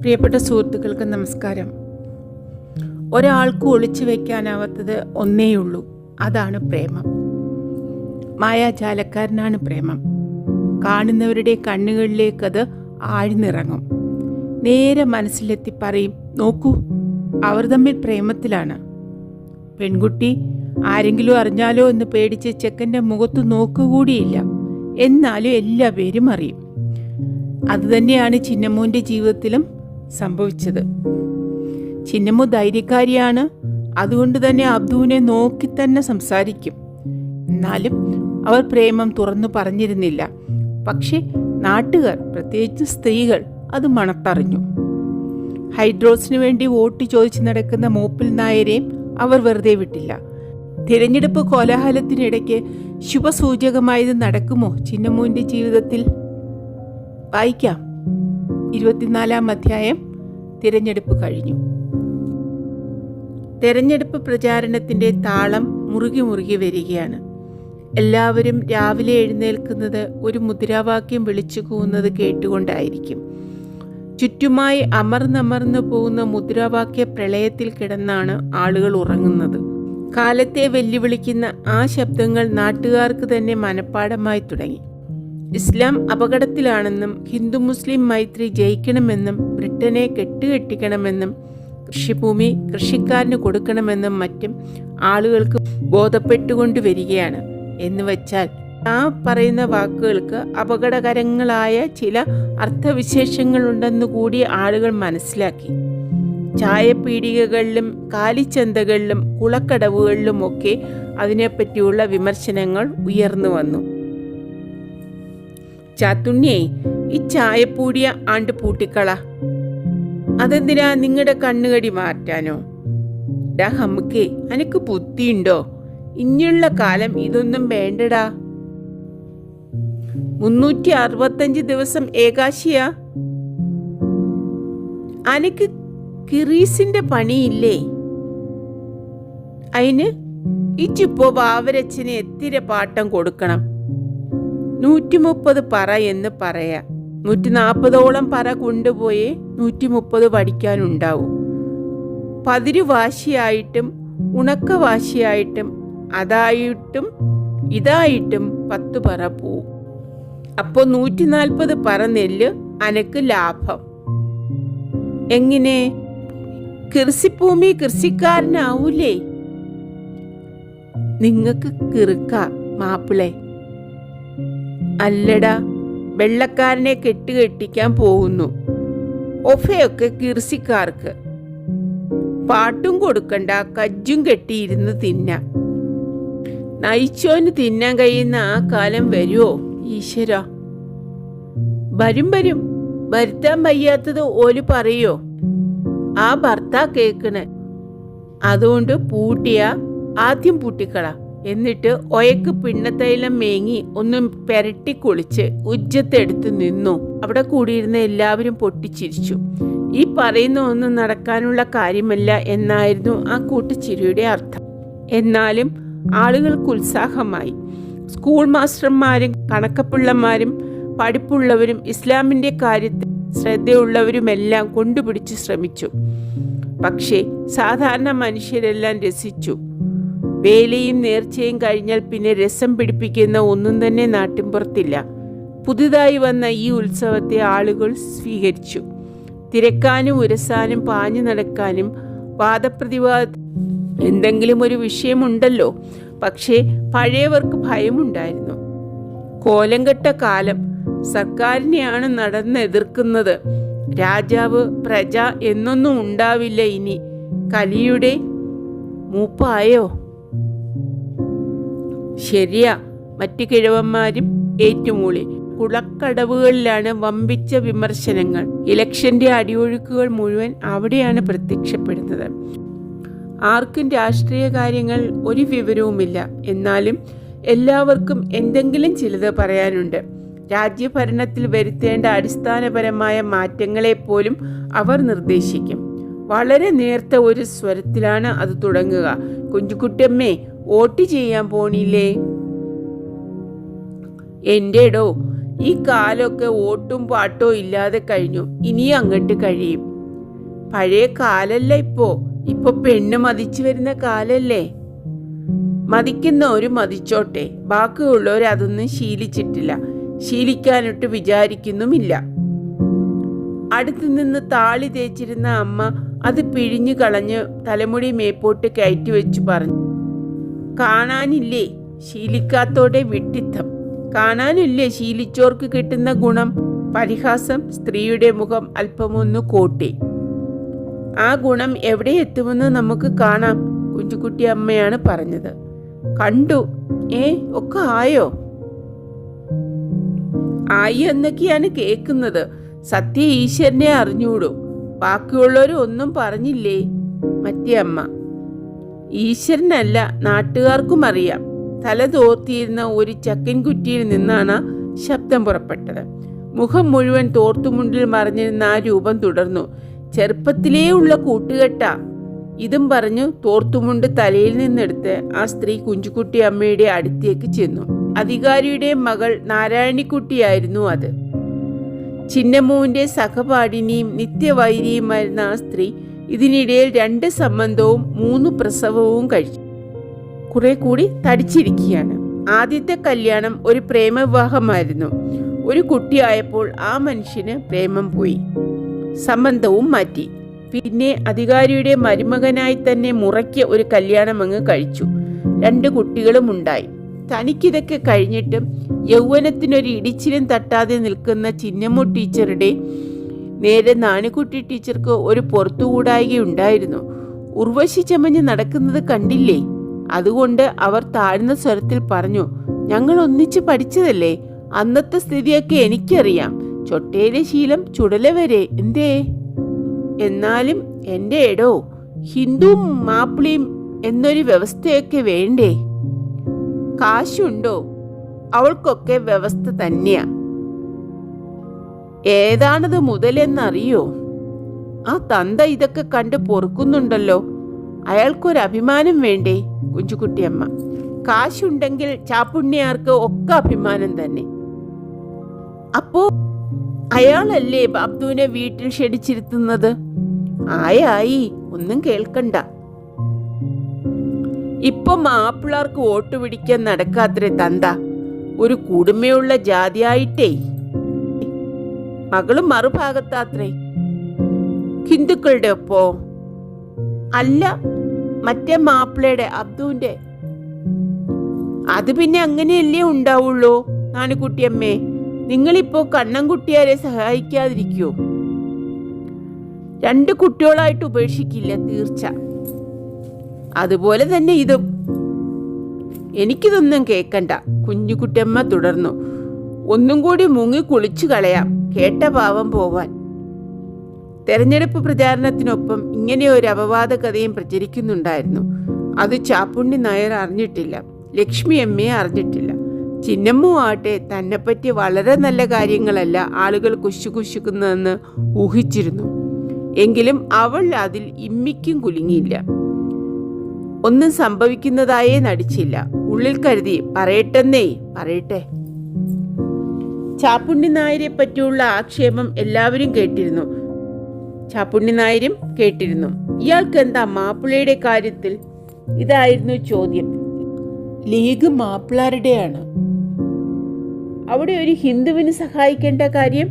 പ്രിയപ്പെട്ട സുഹൃത്തുക്കൾക്ക് നമസ്കാരം. ഒരാൾക്ക് ഒളിച്ചു വെക്കാനാവാത്തത് ഒന്നേയുള്ളൂ അതാണ് പ്രേമം. മായാജാലക്കാരനാണ് പ്രേമം. കാണുന്നവരുടെ കണ്ണുകളിലേക്ക് അത് ആഴ്ന്നിറങ്ങും. നേരെ മനസ്സിലെത്തി പറയും നോക്കൂ അവർ തമ്മിൽ പ്രേമത്തിലാണ്. പെൺകുട്ടി ആരെങ്കിലും അറിഞ്ഞാലോ എന്ന് പേടിച്ച് ചെക്കന്റെ മുഖത്ത് നോക്കുകൂടിയില്ല എന്നാലും എല്ലാ പേരും അറിയും. അതുതന്നെയാണ് ചിന്നമ്മൂന്റെ ജീവിതത്തിലും സംഭവിച്ചത്. ചിന്നമ്മു ധൈര്യക്കാരിയാണ്. അതുകൊണ്ട് തന്നെ അബ്ദുവിനെ നോക്കി തന്നെ സംസാരിക്കും. എന്നാലും അവർ പ്രേമം തുറന്നു പറഞ്ഞിരുന്നില്ല. പക്ഷേ നാട്ടുകാർ പ്രത്യേകിച്ച് സ്ത്രീകൾ അത് മണത്തറിഞ്ഞു. ഹൈഡ്രോസിനു വേണ്ടി വോട്ട് ചോദിച്ചു നടക്കുന്ന മൂപ്പിൽ നായരെയും അവർ വെറുതെ വിട്ടില്ല. തിരഞ്ഞെടുപ്പ് കോലാഹലത്തിനിടയ്ക്ക് ശുഭസൂചകമായത് നടക്കുമോ ചിന്നമ്മൂന്റെ ജീവിതത്തിൽ? വായിക്കാം. ഇരുപത്തിനാലാം അധ്യായം തിരഞ്ഞെടുപ്പ് കഴിഞ്ഞു. തെരഞ്ഞെടുപ്പ് പ്രചാരണത്തിന്റെ താളം മുറുകി മുറുകി വരികയാണ്. എല്ലാവരും രാവിലെ എഴുന്നേൽക്കുന്നത് ഒരു മുദ്രാവാക്യം വിളിച്ചു കൂവുന്നത് കേട്ടുകൊണ്ടായിരിക്കും. ചുറ്റുമായി അമർന്നമർന്നു പോകുന്ന മുദ്രാവാക്യ പ്രളയത്തിൽ കിടന്നാണ് ആളുകൾ ഉറങ്ങുന്നത്. കാലത്തെ വെല്ലുവിളിക്കുന്ന ആ ശബ്ദങ്ങൾ നാട്ടുകാർക്ക് തന്നെ മനഃപ്പാടമായി തുടങ്ങി. ഇസ്ലാം അപകടത്തിലാണെന്നും ഹിന്ദു മുസ്ലിം മൈത്രി ജയിക്കണമെന്നും ബ്രിട്ടനെ കെട്ടുകെട്ടിക്കണമെന്നും കൃഷിഭൂമി കൃഷിക്കാരന് കൊടുക്കണമെന്നും മറ്റും ആളുകൾക്ക് ബോധപ്പെട്ടുകൊണ്ട് വരികയാണ് എന്ന് വച്ചാൽ ആ പറയുന്ന വാക്കുകൾക്ക് അപകടകരങ്ങളായ ചില അർത്ഥവിശേഷങ്ങളുണ്ടെന്നു കൂടി ആളുകൾ മനസ്സിലാക്കി. ചായപ്പീടികകളിലും കാലിച്ചന്തകളിലും കുളക്കടവുകളിലുമൊക്കെ അതിനെപ്പറ്റിയുള്ള വിമർശനങ്ങൾ ഉയർന്നു വന്നു. ചാത്തുണ്ണിയെ ഈ ചായപ്പൂടിയ ആണ്ട് പൂട്ടിക്കള. അതെന്തിനാ നിങ്ങളുടെ കണ്ണുകടി മാറ്റാനോ? ഡാ ഹമ്മക്കേ അനക്ക് ബുദ്ധിയുണ്ടോ? ഇനിയുള്ള കാലം ഇതൊന്നും വേണ്ടടാ. മുന്നൂറ്റി അറുപത്തഞ്ച് ദിവസം ഏകാശിയാ. അനക്ക് കിറീസിന്റെ പണിയില്ലേ? അതിന് ഇച്ചിപ്പോ വാവരച്ചന് എത്തിര പാട്ടം കൊടുക്കണം. നൂറ്റി മുപ്പത് പറ എന്ന് പറയാ. നൂറ്റി നാൽപ്പതോളം പറ കൊണ്ടുപോയി നൂറ്റി മുപ്പത് പഠിക്കാനുണ്ടാവും ഉണക്ക വാശിയായിട്ടും അതായിട്ടും ഇതായിട്ടും പത്ത് പറ പോവും. അപ്പോൾ നൂറ്റി നാൽപ്പത് പറ നെല്ല് അനക്ക് ലാഭം. എങ്ങനെ? കൃഷിഭൂമി കൃഷിക്കാരനാവൂലേ? നിങ്ങൾക്ക് കിറുക്ക മാപ്പിളെ അല്ലടാ വെള്ളക്കാരനെ കെട്ടുകെട്ടിക്കാൻ പോകുന്നു. ഒഫയൊക്കെ കിർസിക്കാർക്ക്. പാട്ടും കൊടുക്കണ്ട കജ്ജും കെട്ടിയിരുന്ന് തിന്ന. നയിച്ചോന് തിന്നാൻ കഴിയുന്ന ആ കാലം വരുമോ ഈശ്വര? വരും വരും. വരുത്താൻ വയ്യാത്തത് ഓൽ പറയോ? ആ ഭർത്താ കേക്കണ്. അതുകൊണ്ട് പൂട്ടിയ ആദ്യം പൂട്ടിക്കള. എന്നിട്ട് ഒയക്ക് പിണ്ണത്തൈലം മേങ്ങി ഒന്നും പെരട്ടി കുളിച്ച് ഉജ്ജത്തെടുത്ത് നിന്നു. അവിടെ കൂടിയിരുന്ന എല്ലാവരും പൊട്ടിച്ചിരിച്ചു. ഈ പറയുന്ന ഒന്നും നടക്കാനുള്ള കാര്യമല്ല എന്നായിരുന്നു ആ കൂട്ടുചിരിയുടെ അർത്ഥം. എന്നാലും ആളുകൾക്ക് ഉത്സാഹമായി. സ്കൂൾ മാസ്റ്റർമാരും കണക്കപ്പിള്ളമാരും പഠിപ്പുള്ളവരും ഇസ്ലാമിന്റെ കാര്യത്തിൽ ശ്രദ്ധയുള്ളവരുമെല്ലാം കൊണ്ടുപിടിച്ച് ശ്രമിച്ചു. പക്ഷേ സാധാരണ മനുഷ്യരെല്ലാം രസിച്ചു. വേലയും നേർച്ചയും കഴിഞ്ഞാൽ പിന്നെ രസം പിടിപ്പിക്കുന്ന ഒന്നും തന്നെ നാട്ടിൻപുറത്തില്ല. പുതുതായി വന്ന ഈ ഉത്സവത്തെ ആളുകൾ സ്വീകരിച്ചു. തിരക്കാനും ഉരസാനും പാഞ്ഞു നടക്കാനും വാദപ്രതിവാദ എന്തെങ്കിലും ഒരു വിഷയമുണ്ടല്ലോ. പക്ഷേ പഴയവർക്ക് ഭയമുണ്ടായിരുന്നു. കോലംകെട്ട കാലം സർക്കാരിനെയാണ് നടന്ന് എതിർക്കുന്നത്. രാജാവ് പ്രജ എന്നൊന്നും ഉണ്ടാവില്ല ഇനി. കലിയുടെ മൂപ്പായോ? ശരിയാ. മറ്റു കിഴവന്മാരും ഏറ്റുമൂളി. കുളക്കടവുകളിലാണ് വമ്പിച്ച വിമർശനങ്ങൾ. ഇലക്ഷന്റെ അടിയൊഴുക്കുകൾ മുഴുവൻ അവിടെയാണ് പ്രത്യക്ഷപ്പെടുന്നത്. ആർക്കും രാഷ്ട്രീയ കാര്യങ്ങൾ ഒരു വിവരവുമില്ല. എന്നാലും എല്ലാവർക്കും എന്തെങ്കിലും ചിലത് പറയാനുണ്ട്. രാജ്യഭരണത്തിൽ വരുത്തേണ്ട അടിസ്ഥാനപരമായ മാറ്റങ്ങളെപ്പോലും അവർ നിർദ്ദേശിക്കും. വളരെ നേർത്ത ഒരു സ്വരത്തിലാണ് അത് തുടങ്ങുക. കുഞ്ചുകുട്ടമ്മേ വോട്ട് ചെയ്യാൻ പോണില്ലേ? എന്റെടോ ഈ കാലമൊക്കെ ഓട്ടും പാട്ടോ ഇല്ലാതെ കഴിഞ്ഞു. ഇനി അങ്ങോട്ട് കഴിയും. പഴയ കാലല്ല ഇപ്പോ? ഇപ്പൊ പെണ്ണ് മതിച്ചു വരുന്ന കാലല്ലേ? മതിക്കുന്ന ഒരു മതിച്ചോട്ടെ. ബാക്കിയുള്ളവർ അതൊന്നും ശീലിച്ചിട്ടില്ല. ശീലിക്കാനൊട്ട് വിചാരിക്കുന്നുമില്ല. അടുത്തു നിന്ന് താളി തേച്ചിരുന്ന അമ്മ അത് പിഴിഞ്ഞു കളഞ്ഞ് തലമുടി മേപ്പോട്ട് കയറ്റി വെച്ചു പറഞ്ഞു. കാണാനില്ലേ? ശീലിക്കാത്തോടെ വിട്ടിത്തം കാണാനില്ലേ ശീലിച്ചോർക്ക് കിട്ടുന്ന ഗുണം? പരിഹാസം സ്ത്രീയുടെ മുഖം അല്പമൊന്ന് കോട്ടി. ആ ഗുണം എവിടെ എത്തുമെന്ന് നമുക്ക് കാണാം കുഞ്ചുകുട്ടി അമ്മയാണ് പറഞ്ഞത്. കണ്ടു. ഏ ഒക്കെ ആയോ? ആയി എന്നൊക്കെയാണ് കേൾക്കുന്നത്. സത്യ ഈശ്വരനെ അറിഞ്ഞൂടൂ. ബാക്കിയുള്ളവരും ഒന്നും പറഞ്ഞില്ലേ? മറ്റേ അമ്മ. ഈശ്വരനല്ല നാട്ടുകാർക്കും അറിയാം. തല തോർത്തിയിരുന്ന ഒരു ചക്കൻകുറ്റിയിൽ നിന്നാണ് ശബ്ദം പുറപ്പെട്ടത്. മുഖം മുഴുവൻ തോർത്തുമുണ്ടിൽ മറിഞ്ഞിരുന്ന ആ രൂപം തുടർന്നു. ചെറുപ്പത്തിലേ ഉള്ള കൂട്ടുകെട്ട. ഇതും പറഞ്ഞു തോർത്തുമുണ്ട് തലയിൽ നിന്നെടുത്ത് ആ സ്ത്രീ കുഞ്ചുകുട്ടി അമ്മയുടെ അടുത്തേക്ക് ചെന്നു. അധികാരിയുടെ മകൾ നാരായണിക്കുട്ടിയായിരുന്നു അത്. ചിന്നമ്മുവിന്റെ സഹപാഠിനിയും നിത്യവൈരിയുമായിരുന്ന ആ സ്ത്രീ ഇതിനിടയിൽ രണ്ട് സംബന്ധവും മൂന്ന് പ്രസവവും കഴിച്ചു. കുറെ കൂടി തടിച്ചിരിക്കുകയാണ്. ആദ്യത്തെ കല്യാണം ഒരു പ്രേമവിവാഹമായിരുന്നു. ഒരു കുട്ടിയായപ്പോൾ ആ മനുഷ്യന് പ്രേമം പോയി. സംബന്ധവും മാറ്റി. പിന്നെ അധികാരിയുടെ മരുമകനായി തന്നെ മുറയ്ക്ക് ഒരു കല്യാണം അങ്ങ് കഴിച്ചു. രണ്ട് കുട്ടികളും ഉണ്ടായി. തനിക്കിതൊക്കെ കഴിഞ്ഞിട്ടും യൗവനത്തിനൊരു ഇടിച്ചിലും തട്ടാതെ നിൽക്കുന്ന ചിന്നമ്മു ടീച്ചറുടെ നേരെ നാണിക്കുട്ടി ടീച്ചർക്ക് ഒരു പുറത്തുകൂടായികയുണ്ടായിരുന്നു ഉർവശി ചമഞ്ഞ് നടക്കുന്നത് കണ്ടില്ലേ? അതുകൊണ്ട് അവർ താഴ്ന്ന സ്വരത്തിൽ പറഞ്ഞു ഞങ്ങൾ ഒന്നിച്ച് പഠിച്ചതല്ലേ? അന്നത്തെ സ്ഥിതിയൊക്കെ എനിക്കറിയാം. ചൊട്ടയിലെ ശീലം ചുടല വരെ എന്തേ? എന്നാലും എന്റെ എടോ ഹിന്ദുവും മാപ്പിളിയും എന്നൊരു വ്യവസ്ഥയൊക്കെ വേണ്ടേ? കാശുണ്ടോ? അവൾക്കൊക്കെ വ്യവസ്ഥ തന്നെയാ. ഏതാണത് മുതലെന്നറിയോ? ആ തന്ത ഇതൊക്കെ കണ്ട് പൊറുക്കുന്നുണ്ടല്ലോ. അയാൾക്കൊരു അഭിമാനം വേണ്ടേ കുഞ്ചുകുട്ടിയമ്മ? കാശുണ്ടെങ്കിൽ ചാപ്പുണ്യാർക്ക് ഒക്കെ അഭിമാനം തന്നെ. അപ്പോ അയാളല്ലേ അബ്ദുവിനെ വീട്ടിൽ ക്ഷണിച്ചിരുത്തുന്നത്? ആയായി ഒന്നും കേൾക്കണ്ട. ഇപ്പൊ മാപ്പിളാർക്ക് വോട്ട് പിടിക്കാൻ നടക്കാത്രേ തന്ത. ഒരു കുടുമയുള്ള ജാതിയായിട്ടേ. മകളും മറുഭാഗത്താത്രേ. ഹിന്ദുക്കളുടെ ഒപ്പോ അല്ല മറ്റേ മാപ്പിളയുടെ അബ്ദുവിന്റെ അത് പിന്നെ അങ്ങനെയല്ലേ ഉണ്ടാവുള്ളൂ നാണിക്കുട്ടിയമ്മേ. നിങ്ങളിപ്പോ കണ്ണൻകുട്ടിയാരെ സഹായിക്കാതിരിക്കോ? രണ്ട് കുട്ടികളായിട്ട് ഉപേക്ഷിക്കില്ല തീർച്ച. അതുപോലെ തന്നെ ഇതും. എനിക്കിതൊന്നും കേക്കണ്ട. കുഞ്ഞുകുട്ടിയമ്മ തുടർന്നു. ഒന്നും കൂടി മുങ്ങി കുളിച്ചു കളയാം. കേട്ട പാവം പോവാൻ. തെരഞ്ഞെടുപ്പ് പ്രചാരണത്തിനൊപ്പം ഇങ്ങനെ ഒരു അപവാദ കഥയും പ്രചരിക്കുന്നുണ്ടായിരുന്നു. അത് ചാപ്പുണ്ണി നായർ അറിഞ്ഞിട്ടില്ല. ലക്ഷ്മി അമ്മയെ അറിഞ്ഞിട്ടില്ല. ചിന്നമ്മു ആട്ടെ തന്നെപ്പറ്റി വളരെ നല്ല കാര്യങ്ങളല്ല ആളുകൾ കുശു കുശുക്കുന്നതെന്ന് ഊഹിച്ചിരുന്നു. എങ്കിലും അവൾ അതിൽ ഇമ്മിക്കും കുലുങ്ങിയില്ല. ഒന്നും സംഭവിക്കുന്നതായേ നടിച്ചില്ല. ഉള്ളിൽ കരുതി പറയട്ടെന്നേ പറയട്ടെ. ചാപ്പുണ്ണി നായരെ പറ്റിയുള്ള ആക്ഷേപം എല്ലാവരും കേട്ടിരുന്നു. ചാപ്പുണ്ണി നായരും കേട്ടിരുന്നു. ഇയാൾക്ക് എന്താ മാപ്പിളയുടെ കാര്യത്തിൽ? ഇതായിരുന്നു ചോദ്യം. ലീഗ് മാപ്പിളാരുടെയാണ്. അവിടെ ഒരു ഹിന്ദുവിന് സഹായിക്കേണ്ട കാര്യം?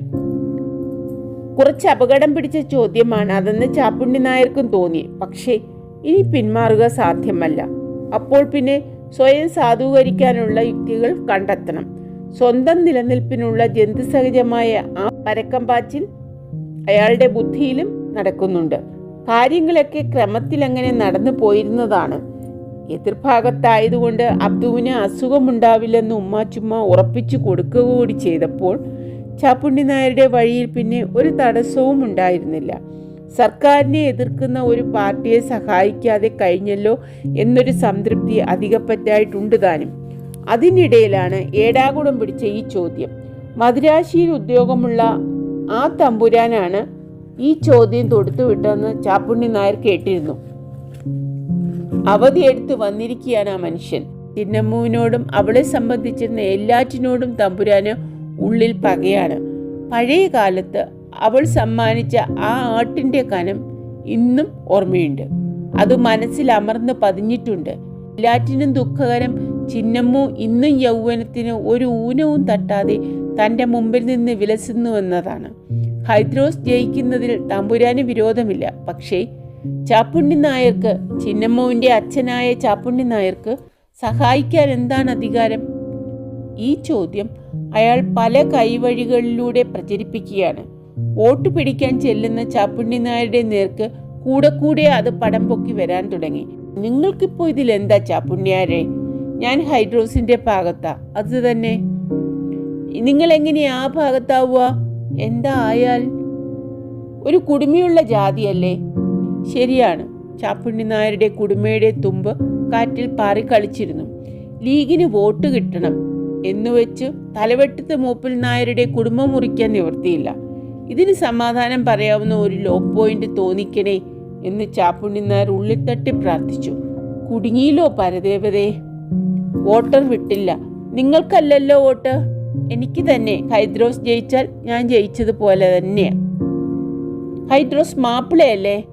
കുറച്ച് അപകടം പിടിച്ച ചോദ്യമാണ് അതെന്ന് ചാപ്പുണ്ണി നായർക്കും തോന്നി. പക്ഷേ ഇനി പിന്മാറുക സാധ്യമല്ല. അപ്പോൾ പിന്നെ സ്വയം സാധൂകരിക്കാനുള്ള യുക്തികൾ കണ്ടെത്തണം. സ്വന്തം നിലനിൽപ്പിനുള്ള ജന്തുസഹജമായ ആ പരക്കമ്പാച്ചിൽ അയാളുടെ ബുദ്ധിയിലും നടക്കുന്നുണ്ട്. കാര്യങ്ങളൊക്കെ ക്രമത്തിൽ അങ്ങനെ നടന്നു പോയിരുന്നതാണ്. എതിർഭാഗത്തായതുകൊണ്ട് അബ്ദുവിന് അസുഖമുണ്ടാവില്ലെന്ന് ഉമ്മാച്ചുമ്മ ഉറപ്പിച്ചു കൊടുക്കുക കൂടി ചെയ്തപ്പോൾ ചാപ്പുണ്ണി നായരുടെ വഴിയിൽ പിന്നെ ഒരു തടസ്സവും ഉണ്ടായിരുന്നില്ല. സർക്കാരിനെ എതിർക്കുന്ന ഒരു പാർട്ടിയെ സഹായിക്കാതെ കഴിഞ്ഞല്ലോ എന്നൊരു സംതൃപ്തി അധികപ്പറ്റായിട്ടുണ്ട് താനും അതിനിടയിലാണ് ഏടാകുടം പിടിച്ച ഈ ചോദ്യം. മദിരാശിയിൽ ഉദ്യോഗമുള്ള ആ തമ്പുരാനാണ് ഈ ചോദ്യം തൊടുത്തുവിട്ടെന്ന് ചാപ്പുണ്ണി നായർ കേട്ടിരുന്നു. അവധിയെടുത്ത് വന്നിരിക്കുകയാണ് ആ മനുഷ്യൻ. ചിന്നമ്മുവിനോടും അവളെ സംബന്ധിച്ചിരുന്ന എല്ലാറ്റിനോടും തമ്പുരാന് ഉള്ളിൽ പകയാണ്. പഴയ കാലത്ത് അവൾ സമ്മാനിച്ച ആ ആട്ടിന്റെ കനം ഇന്നും ഓർമ്മയുണ്ട്. അത് മനസ്സിൽ അമർന്ന് പതിഞ്ഞിട്ടുണ്ട്. എല്ലാറ്റിനും ദുഃഖകരം ചിന്നമ്മു ഇന്നും യൗവനത്തിന് ഒരു ഊനവും തട്ടാതെ തന്റെ മുമ്പിൽ നിന്ന് വിലസുന്നുവെന്നതാണ് ഹൈദ്രോസ് ജയിക്കുന്നതിൽ തമ്പുരാന് വിരോധമില്ല. പക്ഷേ ചാപ്പുണ്ണി നായർക്ക് ചിന്നമ്മുവിന്റെ അച്ഛനായ ചാപ്പുണ്ണി നായർക്ക് സഹായിക്കാൻ എന്താണ് അധികാരം? ഈ ചോദ്യം അയാൾ പല കൈവഴികളിലൂടെ പ്രചരിപ്പിക്കുകയാണ്. വോട്ട് പിടിക്കാൻ ചെല്ലുന്ന ചാപ്പുണ്ണി നായരുടെ നേർക്ക് കൂടെ കൂടെ അത് പടം പൊക്കി വരാൻ തുടങ്ങി. നിങ്ങൾക്കിപ്പോ ഇതിൽ എന്താ ചാപ്പുണ്ണിയാരെ? ഞാൻ ഹൈഡ്രോസിന്റെ ഭാഗത്താ. അത് തന്നെ. നിങ്ങൾ എങ്ങനെയാ ആ ഭാഗത്താവുക? എന്താ ആയാൽ? ഒരു കുടുമിയുള്ള ജാതിയല്ലേ? ശരിയാണ്. ചാപ്പുണ്ണി നായരുടെ കുടുമയുടെ തുമ്പ് കാറ്റിൽ പാറി കളിച്ചിരുന്നു. ലീഗിന് വോട്ട് കിട്ടണം എന്നുവെച്ച് തലവെട്ടത്ത് മൂപ്പിൽ നായരുടെ കുടുംബം മുറിക്കാൻ നിവർത്തിയില്ല ഇതിന് സമാധാനം പറയാവുന്ന ഒരു ലോ പോയിന്റ് തോന്നിക്കണേ എന്ന് ചാപ്പുണ്ണി നായർ ഉള്ളിത്തട്ടി പ്രാർത്ഥിച്ചു. കുടുങ്ങിയില്ലോ പരദേവതേ. വോട്ടർ വിട്ടില്ല. നിങ്ങൾക്കല്ലല്ലോ വോട്ട്? എനിക്ക് തന്നെ. ഹൈദ്രോസ് ജയിച്ചാൽ ഞാൻ ജയിച്ചതുപോലെ തന്നെയാ ഹൈദ്രോസ് മാപ്പിളയല്ലേ?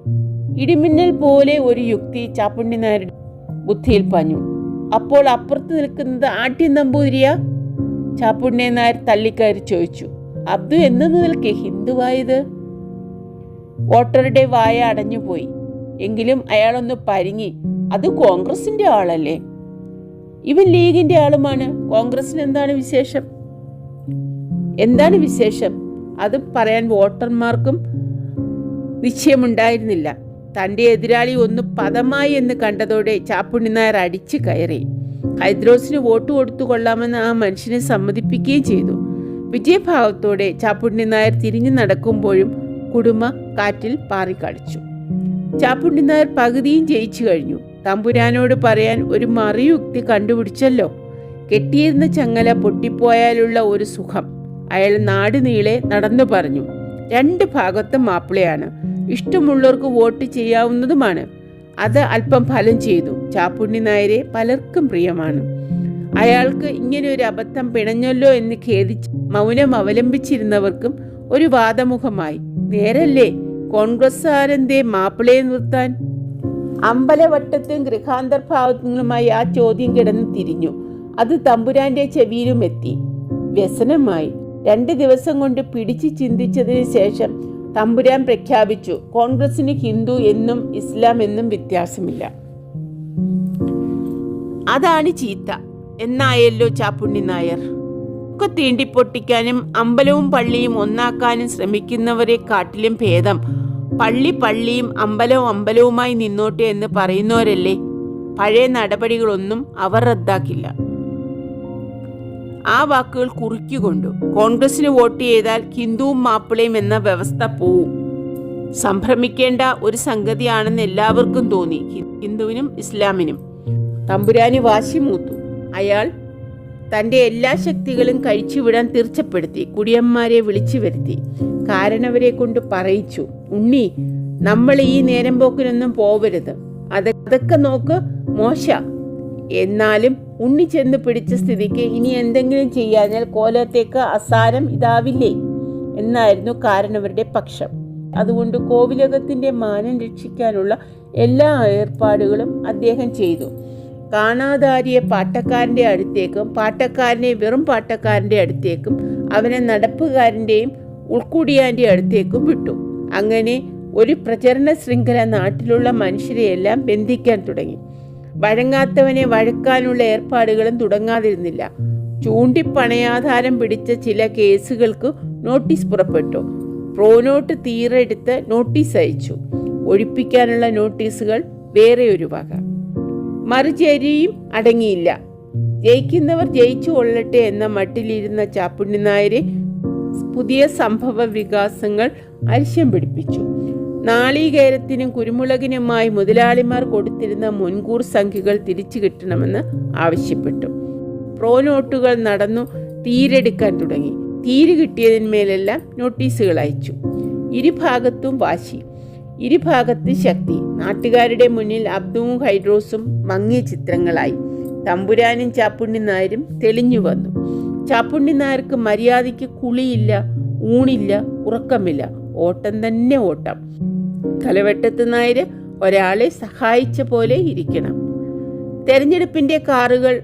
ഇടിമിന്നൽ പോലെ ഒരു യുക്തി ചാപ്പുണ്ണി നായരുടെ ബുദ്ധിയിൽ പാഞ്ഞു. അപ്പോൾ അപ്പുറത്ത് നിൽക്കുന്നത് ആട്ടി നമ്പൂതിരിയ? ചാപ്പുണ്ണി നായർ തള്ളിക്കയറി ചോദിച്ചു. അബ്ദു എന്ന് നിൽക്കെ ഹിന്ദുവായത്? വോട്ടറുടെ വായ അടഞ്ഞുപോയി. എങ്കിലും അയാളൊന്ന് പരിങ്ങി. അത് കോൺഗ്രസിന്റെ ആളല്ലേ? ഇവൻ ലീഗിന്റെ ആളുമാണ്. കോൺഗ്രസിന് എന്താണ് വിശേഷം? എന്താണ് വിശേഷം? അത് പറയാൻ വോട്ടർമാർക്കും നിശ്ചയമുണ്ടായിരുന്നില്ല. തന്റെ എതിരാളി ഒന്ന് പദമായി എന്ന് കണ്ടതോടെ ചാപ്പുണ്ണി നായർ അടിച്ചു കയറി. ഹൈദ്രോസിന് വോട്ട് കൊടുത്തു കൊള്ളാമെന്ന് ആ മനുഷ്യനെ സമ്മതിപ്പിക്കുകയും ചെയ്തു. വിജയഭാവത്തോടെ ചാപ്പുണ്ണി നായർ തിരിഞ്ഞു നടക്കുമ്പോഴും കുടുംബ കാറ്റിൽ പാറിക്കളിച്ചു. ചാപ്പുണ്ണി നായർ പകുതിയും ജയിച്ചു കഴിഞ്ഞു. തമ്പുരാനോട് പറയാൻ ഒരു മറിയുക്തി കണ്ടുപിടിച്ചല്ലോ. കെട്ടിയിരുന്ന ചങ്ങല പൊട്ടിപ്പോയാലുള്ള ഒരു സുഖം. അയാൾ നാട് നീളെ നടന്നു പറഞ്ഞു. രണ്ട് ഭാഗത്തും മാപ്പിളയാണ്. ഇഷ്ടമുള്ളവർക്ക് വോട്ട് ചെയ്യാവുന്നതുമാണ്. അത് അല്പം ഫലം ചെയ്തു. ചാപ്പുണ്ണി നായരെ പലർക്കും പ്രിയമാണ്. അയാൾക്ക് ഇങ്ങനെ ഒരു അബദ്ധം പിണഞ്ഞല്ലോ എന്ന് ഖേദിച്ച് മൗനം അവലംബിച്ചിരുന്നവർക്കും ഒരു വാദമുഖമായി. നേരല്ലേ കോൺഗ്രസ്സുകാരെന്തേ മാപ്പിളയെ നിർത്താൻ അമ്പലവട്ടത്തും ഗൃഹാന്തർഭാവങ്ങളുമായി ആ ചോദ്യം കിടന്ന് തിരിഞ്ഞു. അത് തമ്പുരാന്റെ ചെവിയിലും എത്തി. വ്യസനമായി. രണ്ട് ദിവസം കൊണ്ട് പിടിച്ച് ചിന്തിച്ചതിന് ശേഷം തമ്പുരാൻ പ്രഖ്യാപിച്ചു കോൺഗ്രസിന് ഹിന്ദു എന്നും ഇസ്ലാം എന്നും വ്യത്യാസമില്ല. അതാണ് ചീത്ത. എന്നായല്ലോ ചാപ്പുണ്ണി നായർ. ഒക്കെ തീണ്ടിപ്പൊട്ടിക്കാനും അമ്പലവും പള്ളിയും ഒന്നാക്കാനും ശ്രമിക്കുന്നവരെ കാട്ടിലും ഭേദം. പള്ളി പള്ളിയും അമ്പലവും അമ്പലവുമായി നിന്നോട്ടെ എന്ന് പറയുന്നവരല്ലേ? പഴയ നടപടികളൊന്നും അവർ റദ്ദാക്കില്ല. ആ വാക്കുകൾ കുറിക്കുകൊണ്ടു കോൺഗ്രസിന് വോട്ട് ചെയ്താൽ ഹിന്ദുവും മാപ്പിളയും എന്ന വ്യവസ്ഥ പോവും. സംഭ്രമിക്കേണ്ട ഒരു സംഗതിയാണെന്ന് എല്ലാവർക്കും തോന്നി. ഹിന്ദുവിനും ഇസ്ലാമിനും. തമ്പുരാന് വാശി മൂത്തു. അയാൾ തന്റെ എല്ലാ ശക്തികളും കഴിച്ചുവിടാൻ തീർച്ചപ്പെടുത്തി കുടിയന്മാരെ വിളിച്ചു വരുത്തി. കാരണവരെ കൊണ്ട് പറയിച്ചു ഉണ്ണി നമ്മൾ ഈ നേരം പോക്കിനൊന്നും പോവരുത്. അത് അതൊക്കെ നോക്ക് മോശ. എന്നാലും ഉണ്ണി ചെന്ന് പിടിച്ച സ്ഥിതിക്ക് ഇനി എന്തെങ്കിലും ചെയ്യാഞ്ഞാൽ കോലത്തേക്ക് അസാരം ഇതാവില്ലേ? എന്നായിരുന്നു കാരണവരുടെ പക്ഷം. അതുകൊണ്ട് കോവിലകത്തിന്റെ മാനം രക്ഷിക്കാനുള്ള എല്ലാ ഏർപ്പാടുകളും അദ്ദേഹം ചെയ്തു. കാണാതാരിയെ പാട്ടക്കാരന്റെ അടുത്തേക്കും പാട്ടക്കാരനെ വെറും പാട്ടക്കാരന്റെ അടുത്തേക്കും അവനെ നടപ്പുകാരന്റെയും ഉൾക്കുടിയാന്റെ അടുത്തേക്കും വിട്ടു. അങ്ങനെ ഒരു പ്രചരണ ശൃംഖല നാട്ടിലുള്ള മനുഷ്യരെയെല്ലാം ബന്ധിക്കാൻ തുടങ്ങി. വഴങ്ങാത്തവനെ വഴക്കാനുള്ള ഏർപ്പാടുകളും തുടങ്ങാതിരുന്നില്ല. ചൂണ്ടിപ്പണയാധാരം പിടിച്ച ചില കേസുകൾക്ക് നോട്ടീസ് പുറപ്പെട്ടു. പ്രോനോട്ട് തീരെടുത്ത് നോട്ടീസ് അയച്ചു. ഒഴിപ്പിക്കാനുള്ള നോട്ടീസുകൾ വേറെ ഒരു വക മറുചേരിയും അടങ്ങിയില്ല. ജയിക്കുന്നവർ ജയിച്ചു കൊള്ളട്ടെ എന്ന മട്ടിലിരുന്ന ചാപ്പുണ്ണി നായരെ പുതിയ സംഭവ വികാസങ്ങൾ അരിശം പിടിപ്പിച്ചു. നാളികേരത്തിനും കുരുമുളകിനുമായി മുതലാളിമാർ കൊടുത്തിരുന്ന മുൻകൂർ സംഖ്യകൾ തിരിച്ചു കിട്ടണമെന്ന് ആവശ്യപ്പെട്ടു. പ്രോനോട്ടുകൾ നടന്നു തീരെടുക്കാൻ തുടങ്ങി. തീര് കിട്ടിയതിന്മേലെല്ലാം നോട്ടീസുകൾ അയച്ചു. ഇരുഭാഗത്തും വാശി. ഇരുഭാഗത്ത് ശക്തി. നാട്ടുകാരുടെ മുന്നിൽ അബ്ദുവും ഹൈഡ്രോസും മങ്ങിയ ചിത്രങ്ങളായി. തമ്പുരാനും ചാപ്പുണ്ണി നായരും തെളിഞ്ഞു വന്നു. ചാപ്പുണ്ണി നായർക്ക് മര്യാദയ്ക്ക് കുളിയില്ല ഊണില്ല ഉറക്കമില്ല. ഓട്ടം തന്നെ ഓട്ടം. കലവെട്ടത്ത് നായര് ഒരാളെ സഹായിച്ച പോലെ ഇരിക്കണം. തെരഞ്ഞെടുപ്പിന്റെ കാറുകൾ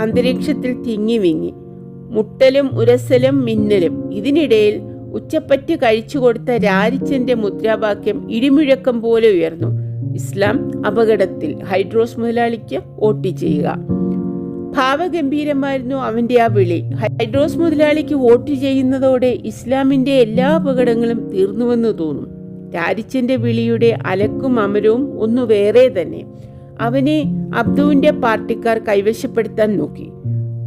അന്തരീക്ഷത്തിൽ തിങ്ങി വിങ്ങി. മുട്ടലും ഉരസലും മിന്നലും. ഇതിനിടയിൽ ഉച്ചപ്പറ്റ് കഴിച്ചു കൊടുത്ത രാരിച്ചന്റെ മുദ്രാവാക്യം ഇടിമുഴക്കം പോലെ ഉയർന്നു. ഇസ്ലാം അപകടത്തിൽ ഹൈഡ്രോസ് മുതലാളിക്ക് വോട്ട് ചെയ്യുക. ഭാവഗംഭീരമായിരുന്നു അവന്റെ ആ വിളി. ഹൈഡ്രോസ് മുതലാളിക്ക് വോട്ട് ചെയ്യുന്നതോടെ ഇസ്ലാമിന്റെ എല്ലാ അപകടങ്ങളും തീർന്നുവെന്ന് തോന്നും. രാരിച്ചന്റെ വിളിയുടെ അലക്കും അമരവും ഒന്നു വേറെ തന്നെ. അവനെ അബ്ദുവിന്റെ പാർട്ടിക്കാർ കൈവശപ്പെടുത്താൻ നോക്കി.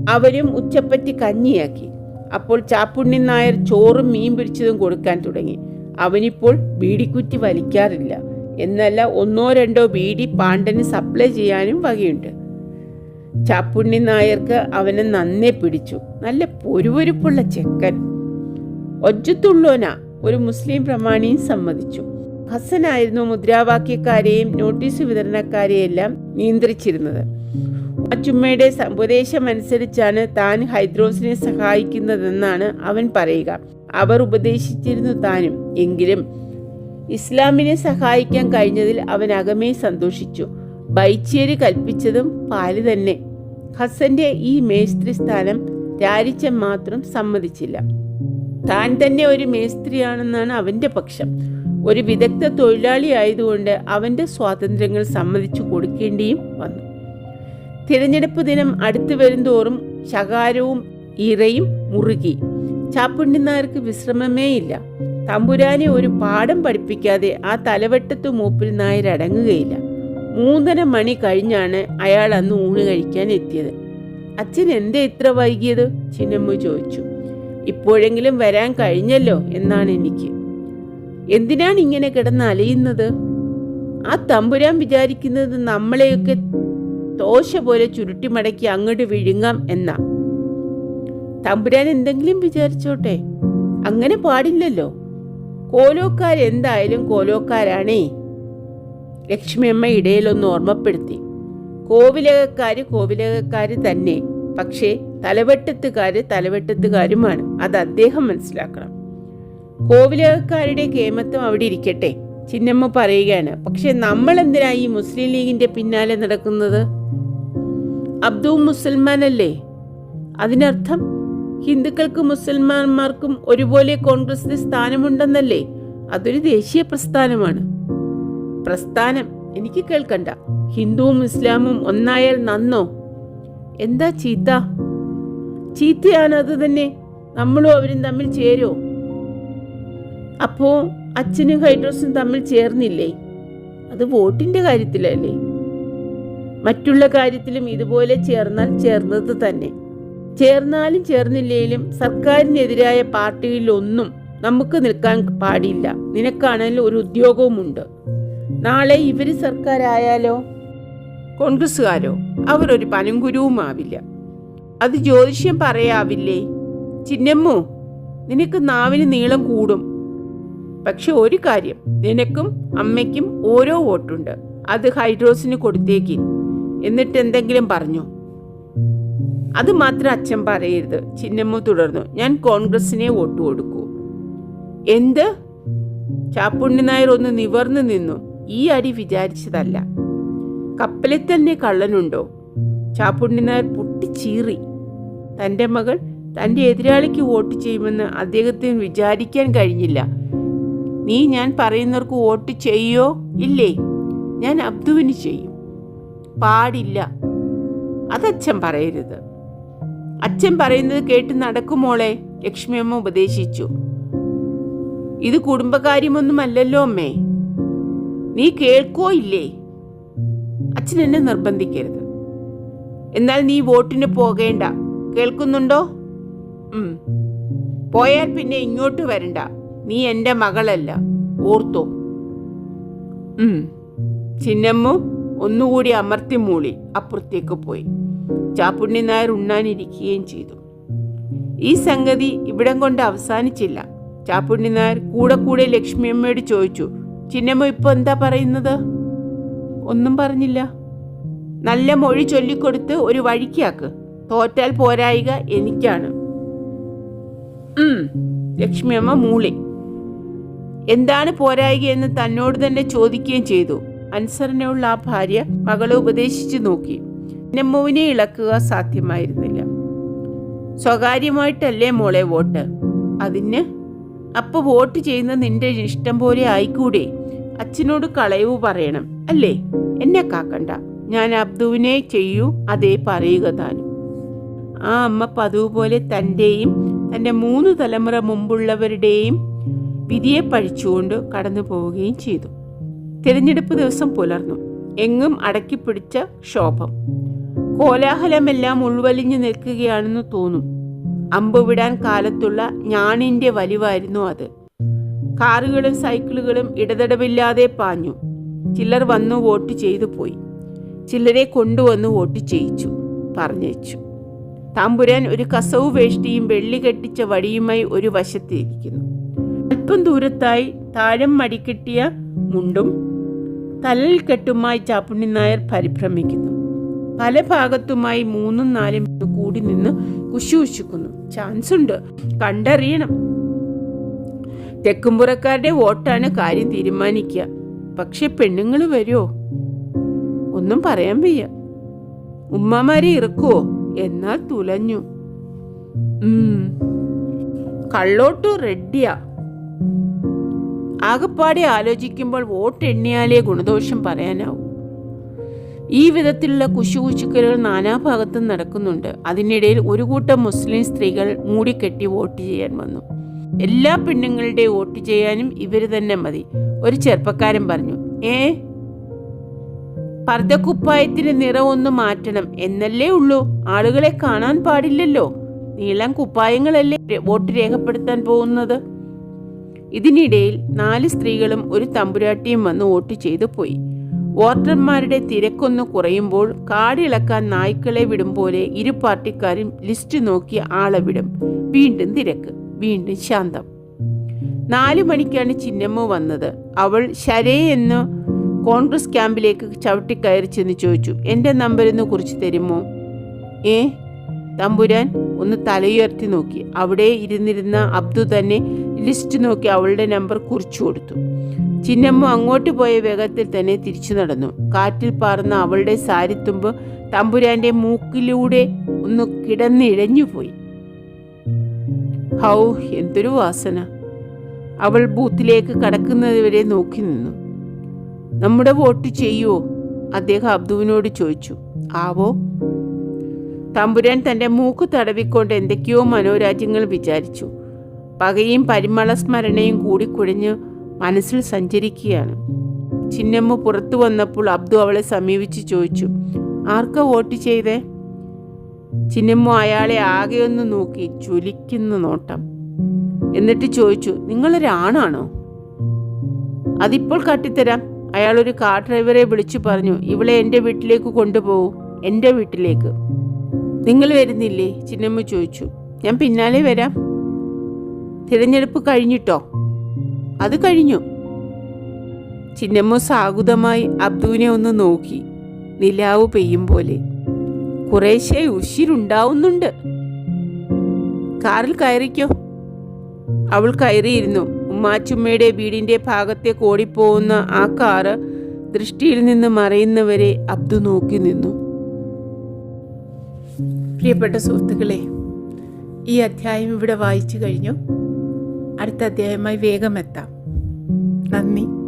അവരും ഉച്ചപ്പറ്റി കഞ്ഞിയാക്കി. അപ്പോൾ ചാപ്പുണ്ണി നായർ ചോറും മീൻ പിടിച്ചതും കൊടുക്കാൻ തുടങ്ങി. അവനിപ്പോൾ ബീഡിക്കുറ്റി വലിക്കാറില്ല. എന്നല്ല ഒന്നോ രണ്ടോ ബീഡി പാണ്ഡന് സപ്ലൈ ചെയ്യാനും വകയുണ്ട്. ചാപ്പുണ്ണി നായർക്ക് അവനെ നന്നേ പിടിച്ചു. നല്ല പൊരുവരുപ്പുള്ള ചെക്കൻ. ഒജ്ജത്തുള്ളോന ഒരു മുസ്ലിം പ്രമാണിയും സമ്മതിച്ചു. ഹസനായിരുന്നു മുദ്രാവാക്യക്കാരെയും നോട്ടീസ് വിതരണക്കാരെയെല്ലാം നിയന്ത്രിച്ചിരുന്നത്. ചുമ്മയുടെ ഉപദേശമനുസരിച്ചാണ് താൻ ഹൈദ്രോസിനെ സഹായിക്കുന്നതെന്നാണ് അവൻ പറയുക. അവർ ഉപദേശിച്ചിരുന്നു താനും. എങ്കിലും ഇസ്ലാമിനെ സഹായിക്കാൻ കഴിഞ്ഞതിൽ അവൻ അകമേ സന്തോഷിച്ചു. ബൈച്ചേരി കൽപ്പിച്ചതും പാൽ തന്നെ. ഹസന്റെ ഈ മേസ്ത്രി സ്ഥാനം രാരിച്ചൻ മാത്രം സമ്മതിച്ചില്ല. താൻ തന്നെ ഒരു മേസ്ത്രിയാണെന്നാണ് അവന്റെ പക്ഷം. ഒരു വിദഗ്ധ തൊഴിലാളി ആയതുകൊണ്ട് അവന്റെ സ്വാതന്ത്ര്യങ്ങൾ സമ്മതിച്ചു കൊടുക്കേണ്ടിയും വന്നു. തിരഞ്ഞെടുപ്പ് ദിനം അടുത്തു വരുംതോറും ശകാരവും ഇറയും മുറുകി. ചാപ്പുണ്ണിനായർക്ക് വിശ്രമമേ ഇല്ല. തമ്പുരാനെ ഒരു പാഠം പഠിപ്പിക്കാതെ ആ തലവെട്ടത്തു മൂപ്പിൽ നായർ അടങ്ങുകയില്ല. മൂന്നര മണി കഴിഞ്ഞാണ് അയാൾ അന്ന് ഊണ് കഴിക്കാൻ എത്തിയത്. അച്ഛൻ എന്താ ഇത്ര വൈകിയത്? ചിന്നമ്മ ചോദിച്ചു. ഇപ്പോഴെങ്കിലും വരാൻ കഴിഞ്ഞല്ലോ എന്നാണ് എനിക്ക്. എന്തിനാണ് ഇങ്ങനെ കിടന്ന് അലയുന്നത്? ആ തമ്പുരാൻ വിചാരിക്കുന്നത് നമ്മളെയൊക്കെ ദോശ പോലെ ചുരുട്ടി മടക്കി അങ്ങോട്ട് വിഴുങ്ങാം എന്നാ. തമ്പുരാൻ എന്തെങ്കിലും വിചാരിച്ചോട്ടെ? അങ്ങനെ പാടില്ലല്ലോ. കോലോക്കാരെന്തായാലും കോലോക്കാരാണേ. ലക്ഷ്മിയമ്മ ഇടയിലൊന്ന് ഓർമ്മപ്പെടുത്തി. കോവിലകക്കാര് കോവിലകക്കാര് തന്നെ. പക്ഷേ തലവെട്ടത്തുകാര് തലവെട്ടത്തുകാരുമാണ്. അത് അദ്ദേഹം മനസ്സിലാക്കണം. കോവിലകക്കാരുടെ കേമത്വം അവിടെ ഇരിക്കട്ടെ. ചിന്നമ്മ പറയുകയാണ് പക്ഷെ നമ്മൾ എന്തിനാ ഈ മുസ്ലിം ലീഗിന്റെ പിന്നാലെ നടക്കുന്നത്? അബ്ദു മുസൽമാനല്ലേ? അതിനർത്ഥം ഹിന്ദുക്കൾക്കും മുസൽമാന്മാർക്കും ഒരുപോലെ കോൺഗ്രസിന് സ്ഥാനമുണ്ടെന്നല്ലേ? അതൊരു ദേശീയ പ്രസ്ഥാനമാണ്. പ്രസ്ഥാനം എനിക്ക് കേൾക്കണ്ട. ഹിന്ദുവും ഇസ്ലാമും ഒന്നായാൽ നന്നോ? എന്താ ചീത്ത? ചീത്തയാണ് അത് തന്നെ? നമ്മളും അവരും തമ്മിൽ ചേരോ? അപ്പോ അച്ഛനും ഹൈഡ്രോസും തമ്മിൽ ചേർന്നില്ലേ? അത് വോട്ടിന്റെ കാര്യത്തിലല്ലേ? മറ്റുള്ള കാര്യത്തിലും ഇതുപോലെ ചേർന്നാൽ ചേർന്നത് തന്നെ. ചേർന്നാലും ചേർന്നില്ലെങ്കിലും സർക്കാരിനെതിരായ പാർട്ടിയിലൊന്നും നമുക്ക് നിൽക്കാൻ പാടില്ല. നിനക്കാണെങ്കിൽ ഒരു ഉദ്യോഗവുമുണ്ട്. നാളെ ഇവർ സർക്കാരായാലോ? കോൺഗ്രസ്സുകാരോ? അവർ ഒരു പനങ്കുരുവുമാവില്ല അത് ജ്യോതിഷ്യം പറയാവില്ലേ? ചിന്നമ്മു നിനക്ക് നാവിന് നീളം കൂടും. പക്ഷെ ഒരു കാര്യം നിനക്കും അമ്മയ്ക്കും ഓരോ വോട്ടുണ്ട്. അത് ഹൈഡ്രോസിന് കൊടുത്തേക്ക്. എന്നിട്ട് എന്തെങ്കിലും പറഞ്ഞു. അത് മാത്രം അച്ഛൻ പറയരുത്. ചിന്നമ്മ തുടർന്നു. ഞാൻ കോൺഗ്രസിനെ വോട്ട് കൊടുക്കൂ. എന്ത്? ചാപ്പുണ്ണി നായർ ഒന്ന് നിവർന്നു നിന്നു. ഈ അടി വിചാരിച്ചതല്ല. കപ്പലിൽ തന്നെ കള്ളനുണ്ടോ? ചാപ്പുണ്ണി നായർ പൊട്ടിച്ചീറി. തന്റെ മകൾ തന്റെ എതിരാളിക്ക് വോട്ട് ചെയ്യുമെന്ന് അദ്ദേഹത്തിന് വിചാരിക്കാൻ കഴിഞ്ഞില്ല. നീ ഞാൻ പറയുന്നവർക്ക് വോട്ട് ചെയ്യോ? ഇല്ലേ? ഞാൻ അബ്ദുവിന് ചെയ്യും. പാടില്ല. അതച്ഛൻ പറയരുത്. അച്ഛൻ പറയുന്നത് കേട്ട് നടക്കുമോളെ ലക്ഷ്മിയമ്മ ഉപദേശിച്ചു. ഇത് കുടുംബകാര്യമൊന്നുമല്ലല്ലോ അമ്മേ. നീ കേൾക്കോ ഇല്ലേ? അച്ഛൻ എന്നെ നിർബന്ധിക്കരുത്. എന്നാൽ നീ വോട്ടിന് പോകേണ്ട. കേൾക്കുന്നുണ്ടോ. പോയാൽ പിന്നെ ഇങ്ങോട്ട് വരണ്ട. നീ എന്റെ മകളല്ല. ഓർത്തോ. ചിന്നമ്മു? ഒന്നുകൂടി അമർത്തി മൂളി. അപ്പുറത്തേക്ക് പോയി. ചാപ്പുണ്ണി നായർ ഉണ്ണാനിരിക്കുകയും ചെയ്തു. ഈ സംഗതി ഇവിടം കൊണ്ട് അവസാനിച്ചില്ല. ചാപ്പുണ്ണി നായർ കൂടെ കൂടെ ലക്ഷ്മിയമ്മയോട് ചോദിച്ചു ചിന്നമ്മ ഇപ്പൊ എന്താ പറയുന്നത്? ഒന്നും പറഞ്ഞില്ല. നല്ല മൊഴി ചൊല്ലിക്കൊടുത്ത് ഒരു വഴിക്കാക്ക്. തോറ്റാൽ പോരായിക എനിക്കാണ്. ലക്ഷ്മിയമ്മ മൂളി. എന്താണ് പോരായിക എന്ന് തന്നോട് തന്നെ ചോദിക്കുകയും ചെയ്തു. അൻസറിനുള്ള ആ ഭാര്യ മകളെ ഉപദേശിച്ചു നോക്കി. നെമ്മുവിനെ ഇളക്കുക സാധ്യമായിരുന്നില്ല. സ്വകാര്യമായിട്ടല്ലേ മോളെ വോട്ട്? അതിന് അപ്പൊ വോട്ട് ചെയ്യുന്ന നിന്റെ ഇഷ്ടം പോലെ ആയിക്കൂടെ? അച്ഛനോട് കളയവ് പറയണം അല്ലേ? എന്നെ കാക്കണ്ട. ഞാൻ അബ്ദുവിനെ ചെയ്യൂ അതേ പറയുക താനും. ആ അമ്മ പതിവ് പോലെ തന്റെയും തന്റെ മൂന്ന് തലമുറ മുമ്പുള്ളവരുടെയും വിധിയെ പഴിച്ചുകൊണ്ട് കടന്നു പോവുകയും ചെയ്തു. തിരഞ്ഞെടുപ്പ് ദിവസം പുലർന്നു. എങ്ങും അടക്കിപ്പിടിച്ച ക്ഷോഭം. കോലാഹലമെല്ലാം ഉൾവലിഞ്ഞു നിൽക്കുകയാണെന്ന് തോന്നും. അമ്പ് വിടാൻ കാലത്തുള്ള ഞാണിന്റെ വലിവായിരുന്നു അത്. കാറുകളും സൈക്കിളുകളും ഇടതടവില്ലാതെ പാഞ്ഞു. ചിലർ വന്നു വോട്ട് ചെയ്തു പോയി. ചിലരെ കൊണ്ടുവന്ന് വോട്ട് ചെയ്യിച്ചു പറഞ്ഞയച്ചു. താമ്പുരാൻ ഒരു കസവ് വേഷ്ടിയും വെള്ളി കെട്ടിച്ച വടിയുമായി ഒരു വശത്തിരിക്കുന്നു. അല്പം ദൂരത്തായി താഴം മടിക്കെട്ടിയ മുണ്ടും തലയിൽ കെട്ടുമായി ചാപ്പുണ്ണി നായർ പരിഭ്രമിക്കുന്നു. പല ഭാഗത്തുമായി മൂന്നും നാലും കൂടി നിന്ന് കുശുകുശുക്കുന്നു ചാൻസ് ഉണ്ട് കണ്ടറിയണം. തെക്കുംപുറക്കാരുടെ വോട്ടാണ് കാര്യം തീരുമാനിക്കുക. പക്ഷെ പെണ്ണുങ്ങൾ വരുമോ ഒന്നും പറയാൻ വയ്യ. ഉമ്മമാരെ ഇറക്കുവോ? എന്നാൽ തുലഞ്ഞു. കള്ളോട്ടു റെഡിയാ ആകപ്പാടെ ആലോചിക്കുമ്പോൾ വോട്ട് എണ്ണിയാലേ ഗുണദോഷം പറയാനാവും. ഈ വിധത്തിലുള്ള കുശുകുശുക്കലുകൾ നാനാഭാഗത്തും നടക്കുന്നുണ്ട്. അതിനിടയിൽ ഒരു കൂട്ടം മുസ്ലിം സ്ത്രീകൾ മൂടിക്കെട്ടി വോട്ട് ചെയ്യാൻ വന്നു. എല്ലാ പെണ്ണുങ്ങളുടെയും വോട്ട് ചെയ്യാനും ഇവർ തന്നെ മതി. ഒരു ചെറുപ്പക്കാരൻ പറഞ്ഞു ഏ പർദ്ദക്കുപ്പായത്തിന് നിറമൊന്ന് മാറ്റണം. എന്നല്ലേ ഉള്ളൂ. ആളുകളെ കാണാൻ പാടില്ലല്ലോ. നീളം കുപ്പായങ്ങളല്ലേ വോട്ട് രേഖപ്പെടുത്താൻ പോകുന്നത്? ഇതിനിടയിൽ നാല് സ്ത്രീകളും ഒരു തമ്പുരാട്ടിയും വന്ന് വോട്ട് ചെയ്തു പോയി. വോട്ടർമാരുടെ തിരക്കൊന്ന് കുറയുമ്പോൾ കാടിളക്കാൻ നായ്ക്കളെ വിടും പോലെ ഇരു പാർട്ടിക്കാരും ലിസ്റ്റ് നോക്കി ആളെ വിടും. വീണ്ടും തിരക്ക് വീണ്ടും ശാന്തം. നാലു മണിക്കാണ് ചിന്നമ്മ വന്നത്. അവൾ ശരേ എന്ന് കോൺഗ്രസ് ക്യാമ്പിലേക്ക് ചവിട്ടിക്കയറി ചെന്ന് ചോദിച്ചു എന്റെ നമ്പരൊന്ന് കുറിച്ച് തരുമോ? ഏ തമ്പുരാൻ ഒന്ന് തലയുയർത്തി നോക്കി. അവിടെ ഇരുന്നിരുന്ന അബ്ദു തന്നെ ലിസ്റ്റ് നോക്കി അവളുടെ നമ്പർ കുറിച്ചു കൊടുത്തു. ചിന്നമ്മ അങ്ങോട്ട് പോയ വേഗത്തിൽ തന്നെ തിരിച്ചു നടന്നു. കാറ്റിൽ പാർന്ന അവളുടെ സാരിത്തുമ്പ് തമ്പുരാന്റെ മൂക്കിലൂടെ ഒന്ന് കിടന്നിഴഞ്ഞുപോയി ഹൗ എന്തൊരു വാസന. അവൾ ബൂത്തിലേക്ക് കടക്കുന്നതുവരെ നോക്കി നിന്നു. നമ്മുടെ വോട്ട് ചെയ്യുവോ? അദ്ദേഹം അബ്ദുവിനോട് ചോദിച്ചു. ആവോ? തമ്പുരാൻ തന്റെ മൂക്ക് തടവിക്കൊണ്ട് എന്തൊക്കെയോ മനോരാജ്യങ്ങൾ വിചാരിച്ചു. പകയും പരിമള സ്മരണയും കൂടിക്കുഴഞ്ഞ് മനസ്സിൽ സഞ്ചരിക്കുകയാണ്. ചിന്നമ്മ പുറത്തു വന്നപ്പോൾ അബ്ദു അവളെ സമീപിച്ച് ചോദിച്ചു ആർക്ക വോട്ട് ചെയ്തേ? ചിന്നമ്മ അയാളെ ആകെ ഒന്ന് നോക്കി ചുലിക്കുന്ന നോട്ടം. എന്നിട്ട് ചോദിച്ചു നിങ്ങളൊരാണാണോ അതിപ്പോൾ കാട്ടിത്തരാം. അയാളൊരു കാർ ഡ്രൈവറെ വിളിച്ചു പറഞ്ഞു ഇവളെ എന്റെ വീട്ടിലേക്ക് കൊണ്ടുപോകൂ എന്റെ വീട്ടിലേക്ക്. നിങ്ങൾ വരുന്നില്ലേ? ചിന്നമ്മ ചോദിച്ചു. ഞാൻ പിന്നാലെ വരാം. തിരഞ്ഞെടുപ്പ് കഴിഞ്ഞിട്ടോ? അത് കഴിഞ്ഞു. ചിന്നമ്മ സാഗുതമായി അബ്ദുവിനെ ഒന്ന് നോക്കി. നിലാവ് പെയ്യും പോലെ. കുറേശ്ശെ ഉശിരുണ്ടാവുന്നുണ്ട്. കാറിൽ കയറിക്കോ? അവൾ കയറിയിരുന്നു. ഉമ്മാച്ചുമ്മയുടെ വീടിന്റെ ഭാഗത്തേക്ക് ഓടിപ്പോകുന്ന ആ കാറ് ദൃഷ്ടിയിൽ നിന്ന് മറയുന്നവരെ അബ്ദു നോക്കി നിന്നു. പ്രിയപ്പെട്ട സുഹൃത്തുക്കളെ ഈ അധ്യായം ഇവിടെ വായിച്ചു കഴിഞ്ഞു. അടുത്ത അധ്യായമായി വേഗം എത്താം. നന്ദി.